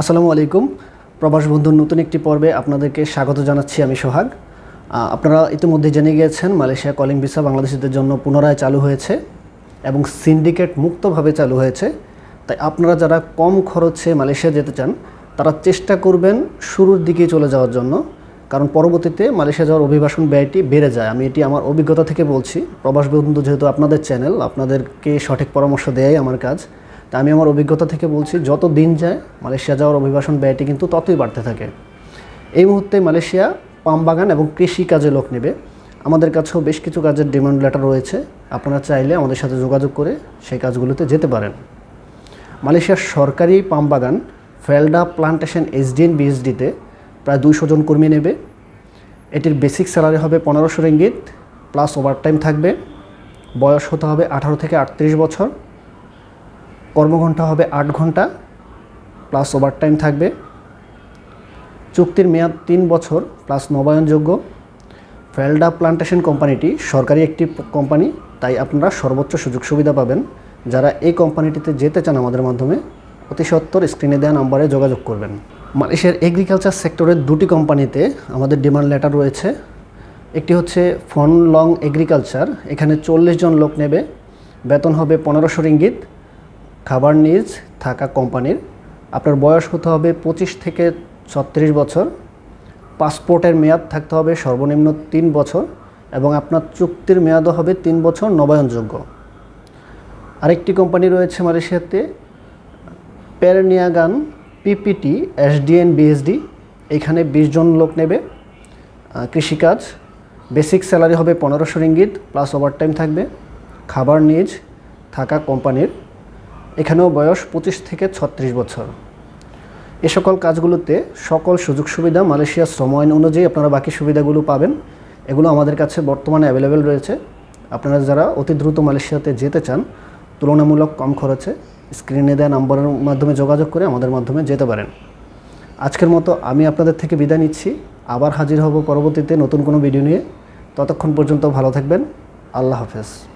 আসসালামু আলাইকুম। প্রবাস বন্ধুর নতুন একটি পর্বে আপনাদেরকে স্বাগত জানাচ্ছি আমি সোহাগ। আপনারা ইতিমধ্যে জেনে গিয়েছেন, মালয়েশিয়া কলিং ভিসা বাংলাদেশিদের জন্য পুনরায় চালু হয়েছে এবং সিন্ডিকেট মুক্তভাবে চালু হয়েছে। তাই আপনারা যারা কম খরচে মালয়েশিয়া যেতে চান, তারা চেষ্টা করবেন শুরুর দিকেই চলে যাওয়ার জন্য। কারণ পরবর্তীতে মালয়েশিয়া যাওয়ার অভিবাসন ব্যয়টি বেড়ে যায়। আমি এটি আমার অভিজ্ঞতা থেকে বলছি। প্রবাস বন্ধু, যেহেতু আপনাদের চ্যানেল, আপনাদেরকে সঠিক পরামর্শ দেয়াই আমার কাজ। তা আমি আমার অভিজ্ঞতা থেকে বলছি, যত দিন যায়, মালয়েশিয়া যাওয়ার অভিবাসন ব্যয়টি কিন্তু ততই বাড়তে থাকে। এই মুহূর্তে মালয়েশিয়া পাম বাগান এবং কৃষি কাজে লোক নেবে। আমাদের কাছেও বেশ কিছু কাজের ডিমান্ড লেটার রয়েছে। আপনারা চাইলে আমাদের সাথে যোগাযোগ করে সেই কাজগুলোতে যেতে পারেন। মালয়েশিয়ার সরকারি পাম বাগান ফেলডা প্লান্টেশন এসডিএন বিএসডিতে প্রায় দুইশো জন কর্মী নেবে। এটির বেসিক স্যালারি হবে পনেরোশো রিঙ্গিত প্লাস ওভারটাইম থাকবে। বয়স হতে হবে আঠারো থেকে আটত্রিশ বছর। কর্মঘণ্টা হবে আট ঘণ্টা প্লাস ওভারটাইম থাকবে। চুক্তির মেয়াদ তিন বছর প্লাস নবায়নযোগ্য। ফেলডা প্লান্টেশন কোম্পানিটি সরকারি একটি কোম্পানি, তাই আপনারা সর্বোচ্চ সুযোগ সুবিধা পাবেন। যারা এই কোম্পানিটিতে যেতে চান আমাদের মাধ্যমে, অতি সত্বর স্ক্রিনে দেওয়া নাম্বারে যোগাযোগ করবেন। মালয়েশিয়ার এগ্রিকালচার সেক্টরের দুটি কোম্পানিতে আমাদের ডিমান্ড লেটার রয়েছে। একটি হচ্ছে ফন লং এগ্রিকালচার এখানে চল্লিশ জন লোক নেবে। বেতন হবে পনেরোশো রিঙ্গিত। খাবার নিজ থাকা কোম্পানির। আপনার বয়স হতে হবে পঁচিশ থেকে ছত্রিশ বছর। পাসপোর্টের মেয়াদ থাকতে হবে সর্বনিম্ন তিন বছর এবং আপনার চুক্তির মেয়াদও হবে তিন বছর নবায়নযোগ্য। আরেকটি কোম্পানি রয়েছে মালয়েশিয়াতে প্যারনিয়াগান পিপিটি এসডিএন বিএসডি। এখানে জন লোক নেবে। কৃষিকাজ, বেসিক স্যালারি হবে পনেরোশো রিঙ্গিত প্লাস ওভারটাইম থাকবে। খাবার নিজ থাকা কোম্পানির এখানেও বয়স পঁচিশ থেকে ছত্রিশ বছর। এ সকল কাজগুলোতে সকল সুযোগ সুবিধা মালয়েশিয়ার শ্রম আইন অনুযায়ী আপনারা বাকি সুবিধাগুলো পাবেন। এগুলো আমাদের কাছে বর্তমানে অ্যাভেলেবেল রয়েছে। আপনারা যারা অতি দ্রুত মালয়েশিয়াতে যেতে চান, তুলনামূলক কম খরচে স্ক্রিনে দেওয়া নম্বরের মাধ্যমে যোগাযোগ করে আমাদের মাধ্যমে যেতে পারেন। আজকের মতো আমি আপনাদের থেকে বিদায় নিচ্ছি। আবার হাজির হব পরবর্তীতে নতুন কোনো ভিডিও নিয়ে। ততক্ষণ পর্যন্ত ভালো থাকবেন। আল্লাহ হাফেজ।